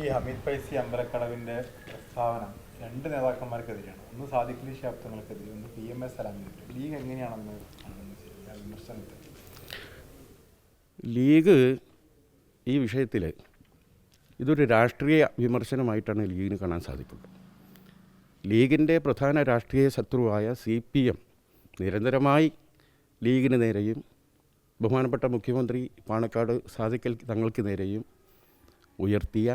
ഈ ഹമീദ് പൈസി അമ്പലക്കടവിന്റെ പ്രസ്താവന രണ്ട് നേതാക്കന്മാർക്കെതിരെയാണ്. ഒന്ന് സാദിഖ് അലി ഷിഹാബ് ഒന്ന് പി എം എസ് സലാമിനെതിരെ. ലീഗ് എങ്ങനെയാണെന്ന് വിമർശനത്തിൽ. ലീഗ് ഈ വിഷയത്തിൽ ഇതൊരു രാഷ്ട്രീയ വിമർശനമായിട്ടാണ് ലീഗിന് കാണാൻ സാധിക്കുന്നത്. ലീഗിന്റെ പ്രധാന രാഷ്ട്രീയ ശത്രുവായ സി പി എം നിരന്തരമായി ലീഗിന് നേരെയും ബഹുമാനപ്പെട്ട മുഖ്യമന്ത്രി പാണക്കാട് സാധിക്കൽ തങ്ങൾക്ക് നേരെയും ഉയർത്തിയ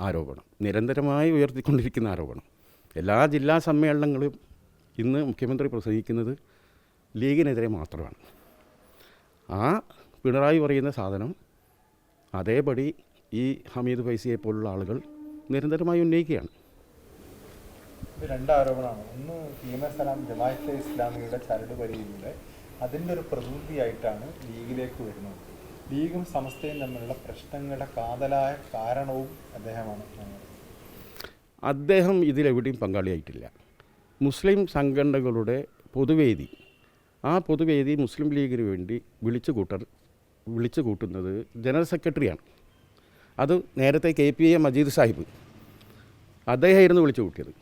ആരോപണം. നിരന്തരമായി ഉയർത്തിക്കൊണ്ടിരിക്കുന്ന ആരോപണം. എല്ലാ ജില്ലാ സമ്മേളനങ്ങളും ഇന്ന് മുഖ്യമന്ത്രി പ്രസംഗിക്കുന്നത് ലീഗിനെതിരെ മാത്രമാണ്. ആ പിണറായി പറയുന്ന സാധനം അതേപടി ഈ ഹമീദ് ഫൈസിയെ പോലുള്ള ആളുകൾ നിരന്തരമായി ഉന്നയിക്കുകയാണ്. രണ്ട് ആരോപണമാണ്. ഒന്ന് ഇസ്ലാമിയുടെ ചരട് പരിയിലൂടെ അതിന്റെ ഒരു പ്രതിനിധിയായിട്ടാണ് ലീഗിലേക്ക് വരുന്നത്. ലീഗും സമസ്തയും തമ്മിലുള്ള പ്രശ്നങ്ങളുടെ കാതലായ കാരണവും അദ്ദേഹമാണ്. അദ്ദേഹം ഇതിലെവിടെയും പങ്കാളിയായിട്ടില്ല. മുസ്ലിം സംഘടനകളുടെ പൊതുവേദി. ആ പൊതുവേദി മുസ്ലിം ലീഗിന് വേണ്ടി വിളിച്ചു കൂട്ടർ വിളിച്ചു കൂട്ടുന്നത് ജനറൽ സെക്രട്ടറിയാണ്. അത് നേരത്തെ K P A Majeed Sahib. അദ്ദേഹമായിരുന്നു വിളിച്ചു കൂട്ടിയത്.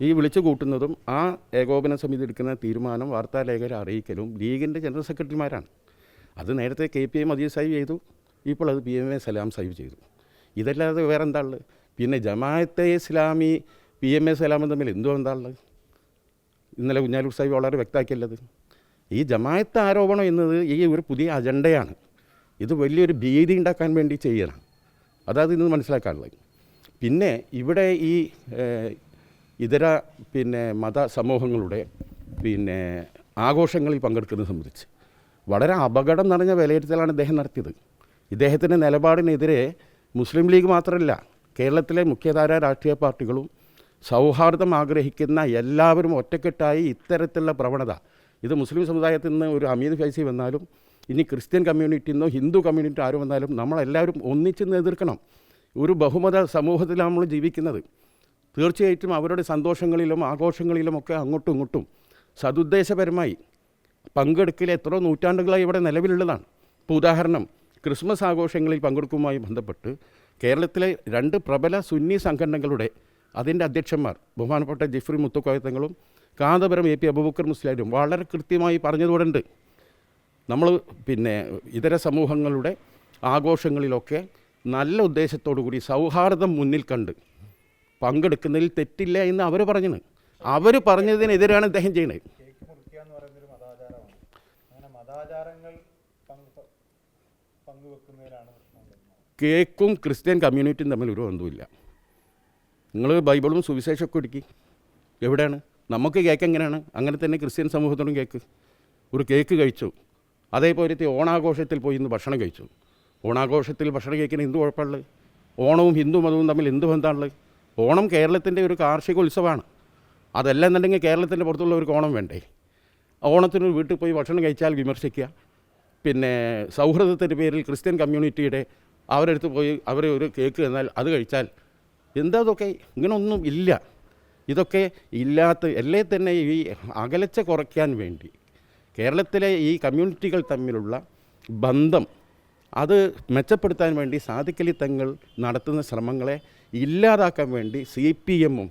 ഈ വിളിച്ചു കൂട്ടുന്നതും ആ ഏകോപന സമിതി എടുക്കുന്ന തീരുമാനം വാർത്താലേഖകരെ അറിയിക്കലും ലീഗിന്റെ ജനറൽ സെക്രട്ടറിമാരാണ്. അത് നേരത്തെ K P M Majeed Sahib ചെയ്തു. ഇപ്പോൾ അത് P M A Salam Sahib ചെയ്തു. ഇതല്ലാതെ വേറെ എന്താ ഉള്ളത്? പിന്നെ Jamaat-e Islami P M A സലാമും തമ്മിൽ എന്തോ എന്താ ഉള്ളത്? ഇന്നലെ കുഞ്ഞാലൂർ സാഹിബ് വളരെ വ്യക്തമാക്കിയല്ലത്. ഈ ജമാഅത്ത് ആരോപണം എന്നത് ഈ ഒരു പുതിയ അജണ്ടയാണ്. ഇത് വലിയൊരു ഭീതി ഉണ്ടാക്കാൻ വേണ്ടി ചെയ്യണം അതായത് ഇന്ന് മനസ്സിലാക്കാനുള്ളത്. പിന്നെ ഇവിടെ ഈ ഇതര പിന്നെ മത സമൂഹങ്ങളുടെ പിന്നെ ആഘോഷങ്ങളിൽ പങ്കെടുക്കുന്നത് സംബന്ധിച്ച്. വളരെ അപകടം നിറഞ്ഞ വിലയിരുത്തലാണ് ഇദ്ദേഹം നടത്തിയത്. ഇദ്ദേഹത്തിന്റെ നിലപാടിനെതിരെ മുസ്ലിം ലീഗ് മാത്രമല്ല കേരളത്തിലെ മുഖ്യധാര രാഷ്ട്രീയ പാർട്ടികളും സൗഹാർദ്ദം ആഗ്രഹിക്കുന്ന എല്ലാവരും ഒറ്റക്കെട്ടായി ഇത്തരത്തിലുള്ള പ്രവണത. ഇത് മുസ്ലിം സമുദായത്തിൽ നിന്ന് ഒരു ഹമീദ് ഫൈസി വന്നാലും ഇനി ക്രിസ്ത്യൻ കമ്മ്യൂണിറ്റിയിൽ നിന്നോ ഹിന്ദു കമ്മ്യൂണിറ്റി ആരും വന്നാലും നമ്മളെല്ലാവരും ഒന്നിച്ച് എതിർക്കണം ഒരു ബഹുമത സമൂഹത്തിലാണ് നമ്മൾ ജീവിക്കുന്നത്. തീർച്ചയായിട്ടും അവരുടെ സന്തോഷങ്ങളിലും ആഘോഷങ്ങളിലും ഒക്കെ അങ്ങോട്ടും ഇങ്ങോട്ടും സതുദ്ദേശപരമായി പങ്കെടുക്കൽ എത്രയോ നൂറ്റാണ്ടുകളായി ഇവിടെ നിലവിലുള്ളതാണ്. ഇപ്പോൾ ഉദാഹരണം ക്രിസ്മസ് ആഘോഷങ്ങളിൽ പങ്കെടുക്കുമായി ബന്ധപ്പെട്ട് കേരളത്തിലെ രണ്ട് പ്രബല സുന്നി സംഘടനകളുടെ അതിന്റെ അധ്യക്ഷന്മാർ ബഹുമാനപ്പെട്ട ജിഫ്രി മുത്തുക്കോയത്തങ്ങളും കാന്തപുരം എ പി അബൂബക്കർ മുസ്ലിയാരും വളരെ കൃത്യമായി പറഞ്ഞതുകൊണ്ടുണ്ട് നമ്മൾ പിന്നെ ഇതര സമൂഹങ്ങളുടെ ആഘോഷങ്ങളിലൊക്കെ നല്ല ഉദ്ദേശത്തോടു കൂടി സൗഹാർദ്ദം മുന്നിൽ കണ്ട് പങ്കെടുക്കുന്നതിൽ തെറ്റില്ല എന്ന് അവർ പറഞ്ഞത് അവർ പറഞ്ഞതിനെതിരാണ് അദ്ദേഹം ചെയ്യുന്നത് കേക്ക് മുറിക്കുക എന്ന് പറയുന്ന ഒരു മതാചാരമാണ് അങ്ങനെ മതാചാരങ്ങൾ പങ്ക് പങ്കുവെക്കുന്നതിലാണ് കേക്കും ക്രിസ്ത്യൻ കമ്മ്യൂണിറ്റിയും തമ്മിൽ ഒരു ബന്ധവുമില്ല. നിങ്ങൾ ബൈബിളും സുവിശേഷമൊക്കെ ഒടുക്കി എവിടെയാണ്? നമുക്ക് കേക്ക് എങ്ങനെയാണ്? അങ്ങനെ തന്നെ ക്രിസ്ത്യൻ സമൂഹത്തിനും കേക്ക്. ഒരു കേക്ക് കഴിച്ചു. അതേപോലത്തെ ഓണാഘോഷത്തിൽ പോയി ഇന്ന് ഭക്ഷണം കഴിച്ചു. ഓണാഘോഷത്തിൽ ഭക്ഷണം കഴിക്കുന്ന എന്ത് കുഴപ്പമുള്ളത്? ഓണവും ഹിന്ദു മതവും തമ്മിൽ എന്ത് ബന്ധമാണുള്ളത്? ഓണം കേരളത്തിന്റെ ഒരു കാർഷിക ഉത്സവമാണ്. അതല്ല എന്നുണ്ടെങ്കിൽ കേരളത്തിന്റെ പുറത്തുള്ളവർക്ക് ഓണം വേണ്ടേ? ഓണത്തിന് വീട്ടിൽ പോയി ഭക്ഷണം കഴിച്ചാൽ വിമർശിക്കുക. പിന്നെ സൗഹൃദത്തിന്റെ പേരിൽ ക്രിസ്ത്യൻ കമ്മ്യൂണിറ്റിയുടെ അവരടുത്ത് പോയി അവരെ ഒരു കേക്ക് തന്നാൽ അത് കഴിച്ചാൽ എന്താ ഇതൊക്കെ? ഇങ്ങനൊന്നും ഇല്ല. ഇതൊക്കെ ഇല്ലാത്ത അല്ലേ തന്നെ ഈ അകലച്ച കുറയ്ക്കാൻ വേണ്ടി. കേരളത്തിലെ ഈ കമ്മ്യൂണിറ്റികൾ തമ്മിലുള്ള ബന്ധം അത് മെച്ചപ്പെടുത്താൻ വേണ്ടി സാധിക്കലി തങ്ങൾ നടത്തുന്ന ശ്രമങ്ങളെ ഇല്ലാതാക്കാൻ വേണ്ടി സി പി എമ്മും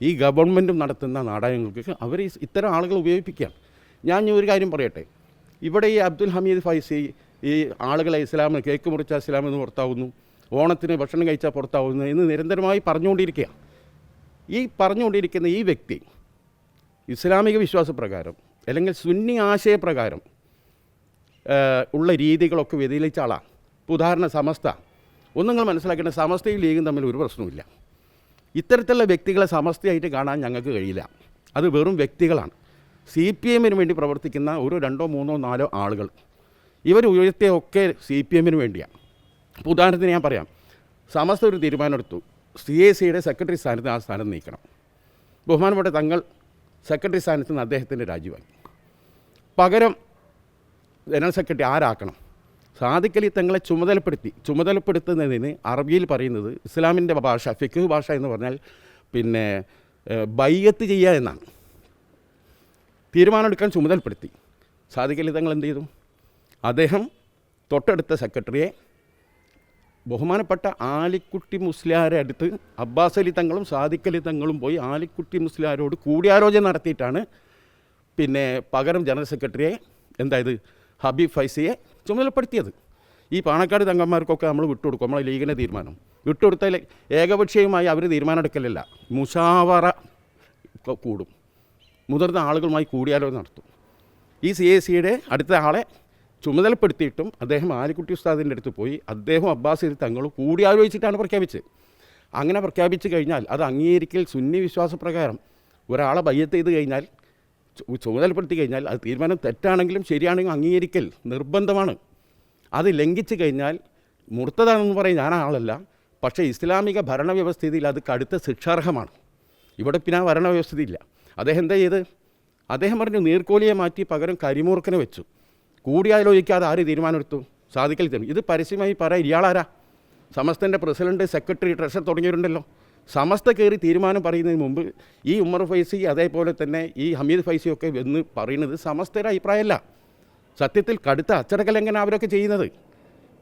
ഈ ഗവൺമെന്റും നടത്തുന്ന നാടകങ്ങൾക്ക് അവർ ഇത്തരം ആളുകൾ ഉപയോഗിപ്പിക്കുകയാണ്. ഞാൻ ഒരു കാര്യം പറയട്ടെ. ഇവിടെ ഈ അബ്ദുൽ ഹമീദ് ഫൈസി ഈ ആളുകളെ ഇസ്ലാമിൽ കേക്ക് മുറിച്ച ഇസ്ലാം എന്ന് പുറത്താവുന്നു. ഓണത്തിന് ഭക്ഷണം കഴിച്ചാൽ പുറത്താവുന്നു എന്ന് നിരന്തരമായി പറഞ്ഞുകൊണ്ടിരിക്കുക ഈ പറഞ്ഞുകൊണ്ടിരിക്കുന്ന ഈ വ്യക്തി ഇസ്ലാമിക വിശ്വാസപ്രകാരം അല്ലെങ്കിൽ സുന്നി ആശയപ്രകാരം ഉള്ള രീതികളൊക്കെ വ്യതിലിച്ച ആളാണ് ഉദാഹരണം സമസ്ത. ഒന്ന് നിങ്ങൾ മനസ്സിലാക്കേണ്ട സമസ്തയും ലീഗും തമ്മിൽ ഒരു പ്രശ്നവുമില്ല. ഇത്തരത്തിലുള്ള വ്യക്തികളെ സമസ്തയായിട്ട് കാണാൻ ഞങ്ങൾക്ക് കഴിയില്ല. അത് വെറും വ്യക്തികളാണ്. സി പി എമ്മിന് വേണ്ടി പ്രവർത്തിക്കുന്ന ഒരു രണ്ടോ മൂന്നോ നാലോ ആളുകൾ. ഇവർ ഉയർത്തിയൊക്കെ സി പി എമ്മിന് വേണ്ടിയാണ് അപ്പോൾ ഉദാഹരണത്തിന് ഞാൻ പറയാം. സമസ്ത ഒരു തീരുമാനമെടുത്തു. സി എ സിയുടെ സെക്രട്ടറി സ്ഥാനത്ത് ആ സ്ഥാനം നീക്കണം. ബഹുമാനപ്പെട്ട തങ്ങൾ സെക്രട്ടറി സ്ഥാനത്ത് നിന്ന് അദ്ദേഹത്തിന്റെ രാജിവാങ്ങി. പകരം ജനറൽ സെക്രട്ടറി ആരാക്കണം? സാധിക്കലി തങ്ങളെ ചുമതലപ്പെടുത്തി. ചുമതലപ്പെടുത്തുന്നതിന് അറബിയിൽ പറയുന്നത് ഇസ്ലാമിന്റെ ഭാഷ ഫിഖ് ഭാഷ എന്ന് പറഞ്ഞാൽ പിന്നെ ബയ്യത്ത് ചെയ്യുക എന്നാണ്. തീരുമാനമെടുക്കാൻ ചുമതലപ്പെടുത്തി. സാധിക്കലി തങ്ങൾ എന്ത് ചെയ്തു? അദ്ദേഹം തൊട്ടടുത്ത സെക്രട്ടറിയെ ബഹുമാനപ്പെട്ട ആലിക്കുട്ടി മുസ്ലിയാരെ അടുത്ത് അബ്ബാസ് അലി തങ്ങളും സാദിഖലി തങ്ങളും പോയി ആലിക്കുട്ടി മുസ്ലിയാരോട് കൂടിയാലോചന നടത്തിയിട്ടാണ് പിന്നെ പകരം ജനറൽ സെക്രട്ടറിയെ എന്തായത് ഹബീബ് ഫൈസിയെ ചുമതലപ്പെടുത്തിയത്. ഈ പാണക്കാട് തങ്ങന്മാർക്കൊക്കെ നമ്മൾ വിട്ടുകൊടുക്കും നമ്മളെ ലീഗിന്റെ തീരുമാനം. വിട്ടുകൊടുത്താൽ ഏകപക്ഷീയമായി അവർ തീരുമാനം എടുക്കലില്ല മുഷാവറ കൂടും. മുതിർന്ന ആളുകളുമായി കൂടിയാലോചന നടത്തും. ഈ സി എ സിയുടെ അടുത്ത ആളെ ചുമതലപ്പെടുത്തിയിട്ടും അദ്ദേഹം ആലിക്കുട്ടി ഉസ്താദിന്റെ അടുത്ത് പോയി അദ്ദേഹം അബ്ബാസ് തങ്ങളും കൂടിയാലോചിച്ചിട്ടാണ് പ്രഖ്യാപിച്ചത്. അങ്ങനെ പ്രഖ്യാപിച്ചു കഴിഞ്ഞാൽ അത് അംഗീകരിക്കൽ സുന്നി വിശ്വാസപ്രകാരം ഒരാളെ ബയ്യത്ത് ചെയ്ത് കഴിഞ്ഞാൽ ചുമതലപ്പെടുത്തി കഴിഞ്ഞാൽ അത് തീരുമാനം തെറ്റാണെങ്കിലും ശരിയാണെങ്കിലും അംഗീകരിക്കൽ നിർബന്ധമാണ്. അത് ലംഘിച്ചു കഴിഞ്ഞാൽ മുർത്തതാണെന്ന് പറയും ഞാൻ ആളല്ല പക്ഷേ ഇസ്ലാമിക ഭരണവ്യവസ്ഥയിൽ അത് കടുത്ത ശിക്ഷാർഹമാണ്. ഇവിടെ പിന്നെ ഭരണവ്യവസ്ഥയില്ല അദ്ദേഹം എന്താ ചെയ്ത്? അദ്ദേഹം പറഞ്ഞു നീർക്കോലിയെ മാറ്റി പകരം കരിമൂർക്കനെ വെച്ചു. കൂടിയാലോചിക്കാതെ ആര് തീരുമാനമെടുത്തു? സാധിക്കൽ തരും ഇത് പരസ്യമായി പറയാം ഇയാളാരാ? സമസ്തന്റെ പ്രസിഡന്റ് സെക്രട്ടറി ട്രഷർ തുടങ്ങിയവരുണ്ടല്ലോ. സമസ്ത കയറി തീരുമാനം പറയുന്നതിന് മുമ്പ് ഈ ഉമ്മർ ഫൈസി അതേപോലെ തന്നെ ഈ ഹമീദ് ഫൈസിയൊക്കെ എന്ന് പറയുന്നത് സമസ്തയുടെ അഭിപ്രായമല്ല. സത്യത്തിൽ കടുത്ത അച്ചടക്കലംഘനം അവരൊക്കെ ചെയ്യുന്നത്.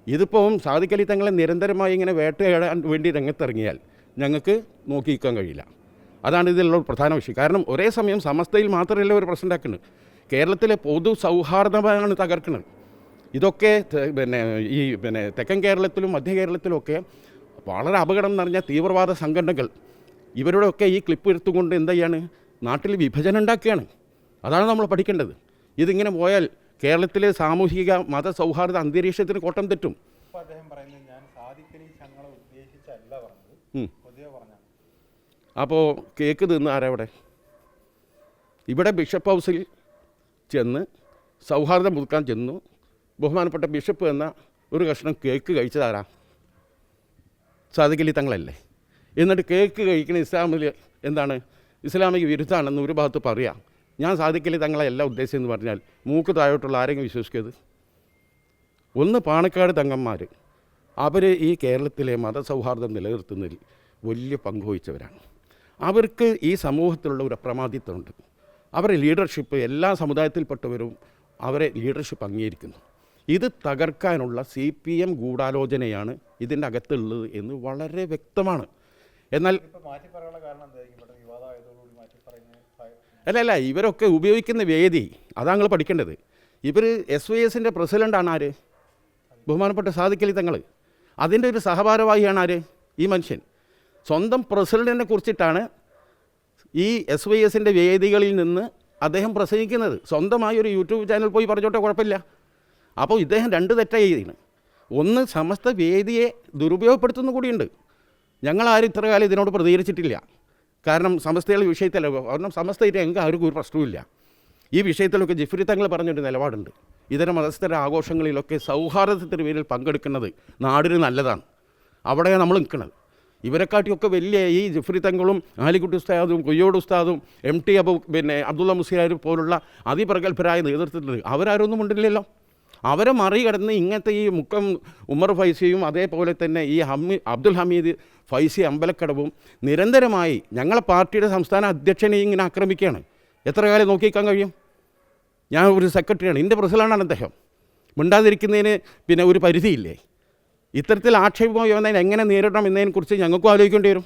ഇതിപ്പം സാധിക്കലി തങ്ങളെ നിരന്തരമായി ഇങ്ങനെ വേട്ടയാടാൻ വേണ്ടി രംഗത്തിറങ്ങിയാൽ ഞങ്ങൾക്ക് നോക്കിയിരിക്കാൻ കഴിയില്ല. അതാണ് ഇതിലുള്ള പ്രധാന വിഷയം. കാരണം ഒരേ സമയം സമസ്തയിൽ മാത്രമല്ല ഒരു പ്രശ്നം ഉണ്ടാക്കുന്നത്. കേരളത്തിലെ പൊതു സൗഹാർദ്ദമാണ് തകർക്കുന്നത്. ഇതൊക്കെ പിന്നെ ഈ പിന്നെ തെക്കൻ കേരളത്തിലും മധ്യ കേരളത്തിലുമൊക്കെ വളരെ അപകടം നിറഞ്ഞ തീവ്രവാദ സംഘടനകൾ ഇവരുടെയൊക്കെ ഈ ക്ലിപ്പ് എടുത്തുകൊണ്ട് എന്ത് ചെയ്യാണ്? നാട്ടിൽ വിഭജനം ഉണ്ടാക്കുകയാണ്. അതാണ് നമ്മൾ പഠിക്കേണ്ടത്. ഇതിങ്ങനെ പോയാൽ കേരളത്തിലെ സാമൂഹിക മത സൗഹാർദ്ദ അന്തരീക്ഷത്തിന് കോട്ടം തെറ്റും. അദ്ദേഹം പറയുന്നത് ഞാൻ ഉദ്ദേശിച്ചല്ല പറഞ്ഞത്. പൊതുവെ അപ്പോൾ കേക്ക് തിന്ന് ആരവിടെ ഇവിടെ? ബിഷപ്പ് ഹൗസിൽ ചെന്ന് സൗഹാർദ്ദം പുതുക്കാൻ ചെന്നു. ബഹുമാനപ്പെട്ട ബിഷപ്പ് എന്ന ഒരു കഷ്ണം കേക്ക് കഴിച്ചതാരാ സാധിക്കലി തങ്ങളല്ലേ. എന്നിട്ട് കേക്ക് കഴിക്കുന്ന ഇസ്ലാമിൽ എന്താണ്? ഇസ്ലാമിക വിരുദ്ധാണെന്ന് ഒരു ഭാഗത്ത് പറയാം. ഞാൻ സാധിക്കലി എല്ലാം എന്ന് പറഞ്ഞാൽ മൂക്ക് താഴോട്ടുള്ള ആരെങ്കിലും വിശ്വസിക്കരുത്. ഒന്ന് പാണക്കാട് തങ്ങന്മാർ അവർ ഈ കേരളത്തിലെ മതസൗഹാർദ്ദം നിലനിർത്തുന്നതിൽ വലിയ പങ്ക് വഹിച്ചവരാണ്. അവർക്ക് ഈ സമൂഹത്തിലുള്ള ഒരു അപ്രമാദിത്വമുണ്ട് അവരെ ലീഡർഷിപ്പ് എല്ലാ സമുദായത്തിൽപ്പെട്ടവരും അവരെ ലീഡർഷിപ്പ് അംഗീകരിക്കുന്നു. ഇത് തകർക്കാനുള്ള സി പി എം ഗൂഢാലോചനയാണ് ഇതിന്റെ അകത്തുള്ളത് എന്ന് വളരെ വ്യക്തമാണ്. എന്നാൽ അല്ല അല്ല ഇവരൊക്കെ ഉപയോഗിക്കുന്ന വേദി അതാണ് നിങ്ങൾ പഠിക്കേണ്ടത്. ഇവർ എസ് വൈ എസിന്റെ പ്രസിഡന്റാണ് ആര്? ബഹുമാനപ്പെട്ട സാധിക്കലി തങ്ങൾ അതിന്റെ ഒരു സഹഭാരവാഹിയാണ് ആര്? ഈ മനുഷ്യൻ. സ്വന്തം പ്രസിഡന്റിനെ കുറിച്ചിട്ടാണ് ഈ എസ് വൈ എസിന്റെ വേദികളിൽ നിന്ന് അദ്ദേഹം പ്രസംഗിക്കുന്നത്. സ്വന്തമായി ഒരു യൂട്യൂബ് ചാനൽ പോയി പറഞ്ഞോട്ടെ കുഴപ്പമില്ല. അപ്പോൾ ഇദ്ദേഹം രണ്ട് തെറ്റായി ചെയ്തിന് ഒന്ന് സമസ്ത വേദിയെ ദുരുപയോഗപ്പെടുത്തുന്ന കൂടിയുണ്ട്. ഞങ്ങളാരും ഇത്ര കാലം ഇതിനോട് പ്രതികരിച്ചിട്ടില്ല. കാരണം സമസ്തയുടെ വിഷയത്തിലോ കാരണം സമസ്തയിട്ട് എങ്കിൽ ആർക്കും ഒരു പ്രശ്നവുമില്ല. ഈ വിഷയത്തിലൊക്കെ ജിഫ്രി തങ്ങൾ പറഞ്ഞൊരു നിലപാടുണ്ട്. ഇതര മതസ്ഥര ആഘോഷങ്ങളിലൊക്കെ സൗഹാർദ്ദത്തിന്റെ പേരിൽ പങ്കെടുക്കുന്നത് നാടിന് നല്ലതാണ്. അവിടെയാണ് നമ്മൾ നിൽക്കുന്നത്. ഇവരെക്കാട്ടിയൊക്കെ വലിയ ഈ ജിഫ്രി തങ്ങളും ആലിക്കുട്ടി ഉസ്താദും കൊയ്യോട് ഉസ്താദും എം ടി അബു പിന്നെ അബ്ദുള്ള മുസ്ലിയാർ പോലുള്ള അതിപ്രഗത്ഭരായ നേതൃത്വത്തിൽ അവരാരൊന്നും ഉണ്ടല്ലോ അവരെ മറികടന്ന് ഇങ്ങനത്തെ ഈ മുക്കം ഉമർ ഫൈസിയും അതേപോലെ തന്നെ ഈ ഹമ്മി അബ്ദുൽ ഹമീദ് ഫൈസി അമ്പലക്കടവും നിരന്തരമായി ഞങ്ങളെ പാർട്ടിയുടെ സംസ്ഥാന അധ്യക്ഷനെ ഇങ്ങനെ ആക്രമിക്കുകയാണ്. എത്ര കാലം നോക്കിക്കാൻ കഴിയും? ഞാൻ ഒരു സെക്രട്ടറിയാണ്. എന്റെ പ്രസിഡന്റാണ് അദ്ദേഹം. മിണ്ടാതിരിക്കുന്നതിന് പിന്നെ ഒരു പരിധിയില്ലേ? ഇത്തരത്തിൽ ആക്ഷേപം യോജന എങ്ങനെ നേരിടണം എന്നതിനെക്കുറിച്ച് ഞങ്ങൾക്കും ആലോചിക്കേണ്ടി വരും.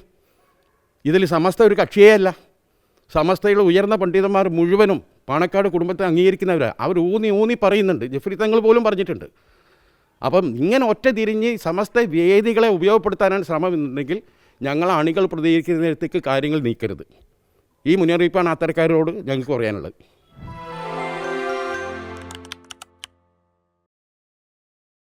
ഇതിൽ സമസ്ത ഒരു കക്ഷിയേ അല്ല സമസ്തയിലെ ഉയർന്ന പണ്ഡിതന്മാർ മുഴുവനും പാണക്കാട് കുടുംബത്തെ അംഗീകരിക്കുന്നവരാണ് അവർ ഊന്നി ഊന്നി പറയുന്നുണ്ട്. ജഫ്രി തങ്ങൾ പോലും പറഞ്ഞിട്ടുണ്ട്. അപ്പം ഇങ്ങനെ ഒറ്റ തിരിഞ്ഞ് സമസ്ത വേദികളെ ഉപയോഗപ്പെടുത്താനാണ് ശ്രമം എന്നുണ്ടെങ്കിൽ ഞങ്ങൾ അണികൾ പ്രതികരിക്കുന്നിടത്തേക്ക് കാര്യങ്ങൾ നീക്കരുത്. ഈ മുന്നറിയിപ്പാണ് അത്തരക്കാരോട് ഞങ്ങൾക്ക് പറയാനുള്ളത്.